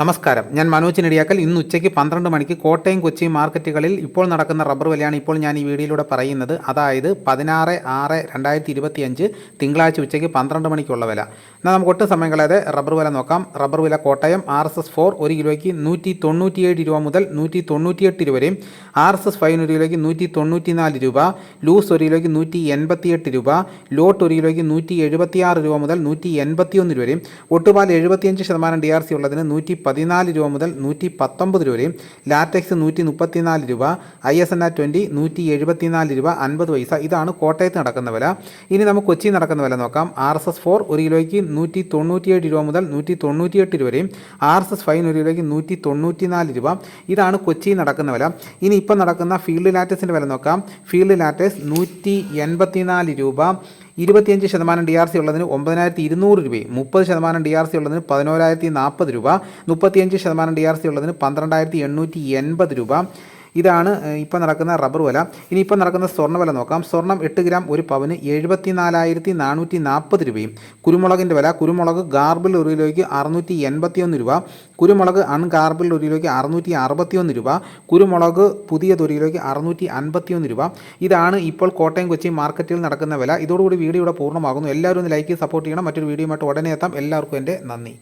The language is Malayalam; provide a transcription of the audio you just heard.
നമസ്കാരം. ഞാൻ മനോജ് നെടിയാക്കൽ. ഇന്ന് ഉച്ചയ്ക്ക് പന്ത്രണ്ട് മണിക്ക് കോട്ടയം കൊച്ചി മാർക്കറ്റുകളിൽ ഇപ്പോൾ നടക്കുന്ന റബ്ബർ വിലയാണ് ഇപ്പോൾ ഞാൻ ഈ വീഡിയോയിലൂടെ പറയുന്നത്. അതായത് പതിനാറ് ആറ് രണ്ടായിരത്തി ഇരുപത്തിയഞ്ച് തിങ്കളാഴ്ച ഉച്ചയ്ക്ക് പന്ത്രണ്ട് മണിക്കുള്ള വില. എന്നാൽ നമുക്ക് ഒട്ടും സമയം കളയാതെ റബ്ബർ വില നോക്കാം. റബ്ബർ വില Kottayam R S S four ഒരു കിലോയ്ക്ക് നൂറ്റി തൊണ്ണൂറ്റിയേഴ് രൂപ മുതൽ നൂറ്റി തൊണ്ണൂറ്റിയെട്ട് രൂപ വരെയും. ആർ എസ് എസ് ഫൈവ് ഒരു കിലോയ്ക്ക് നൂറ്റി തൊണ്ണൂറ്റിനാല് രൂപ ലൂസ് ഒരു കിലോയ്ക്ക് നൂറ്റി എൺപത്തിയെട്ട് രൂപ ലോട്ട് ഒരു കിലോയ്ക്ക് നൂറ്റി എഴുപത്തിയാറ് രൂപ മുതൽ നൂറ്റി എൺപത്തിയൊന്ന് രൂപ വരെയും. ഒട്ടുപാൽ എഴുപത്തിയഞ്ച് ശതമാനം ഡി ആർ സി ഉള്ളതിന് നൂറ്റി പതിനാല് രൂപ മുതൽ നൂറ്റി പത്തൊമ്പത് രൂപ വരെയും ലാറ്റക്സ് നൂറ്റി മുപ്പത്തിനാല് രൂപ I S N R twenty നൂറ്റി എഴുപത്തിനാല് രൂപ അൻപത് പൈസ. ഇതാണ് കോട്ടയത്ത് നടക്കുന്ന വില. ഇനി നമുക്ക് കൊച്ചി നടക്കുന്ന വില നോക്കാം. ആർ എസ് എസ് ഫോർ ഒരു കിലോയ്ക്ക് നൂറ്റി തൊണ്ണൂറ്റിയേഴ് രൂപ മുതൽ നൂറ്റി തൊണ്ണൂറ്റിയെട്ട് രൂപ വരെയും ആർ എസ് എസ് ഫൈവ് ഒരു കിലോയ്ക്ക് നൂറ്റി തൊണ്ണൂറ്റിനാല് രൂപ. ഇതാണ് കൊച്ചി നടക്കുന്ന വില. ഇനി ഇപ്പം നടക്കുന്ന ഫീൽഡ് ലാറ്റസിന്റെ വില നോക്കാം. ഫീൽഡ് ലാറ്റസ് നൂറ്റി എൺപത്തിനാല് രൂപ ഇരുപത്തിയഞ്ച് ശതമാനം ഡി ആർ സി ഉള്ളതിന് ഒമ്പതിനായിരത്തി ഇരുന്നൂറ് രൂപയും മുപ്പത് ശതമാനം ഡി ആർ സി ഉള്ളതിന് പതിനോരായിരത്തി നാൽപ്പത് രൂപ മുപ്പത്തിയഞ്ച് ശതമാനം ഡി ആർ സി ഉള്ളതിന് പന്ത്രണ്ടായിരത്തി എണ്ണൂറ്റി എൺപത് രൂപ. ഇതാണ് ഇപ്പോൾ നടക്കുന്ന റബ്ബർ വില. ഇനി ഇപ്പോൾ നടക്കുന്ന സ്വർണ വില നോക്കാം. സ്വർണം എട്ട് ഗ്രാം ഒരു പവന് എഴുപത്തി നാലായിരത്തി നാനൂറ്റി നാൽപ്പത് രൂപയും. കുരുമുളകിന്റെ വില കുരുമുളക് ഗാർബിൾ ഒരു കിലോയ്ക്ക് അറുന്നൂറ്റി എൺപത്തിയൊന്ന് രൂപ. കുരുമുളക് അൺഗാർബിൾ ഒരു കിലോയ്ക്ക് അറുന്നൂറ്റി അറുപത്തിയൊന്ന് രൂപ. കുരുമുളക് പുതിയത് ഒരു കിലോയ്ക്ക് അറുന്നൂറ്റി അൻപത്തിയൊന്ന് രൂപ. ഇതാണ് ഇപ്പോൾ കോട്ടയം കൊച്ചി മാർക്കറ്റിൽ നടക്കുന്ന വില. ഇതോടുകൂടി വീഡിയോ ഇവിടെ പൂർണമാകുന്നു. എല്ലാവരും ഒന്ന് ലൈക്ക് സപ്പോർട്ട് ചെയ്യണം. മറ്റൊരു വീഡിയോയുമായിട്ട് ഉടനെ എത്താം. എല്ലാവർക്കും എന്റെ നന്ദി.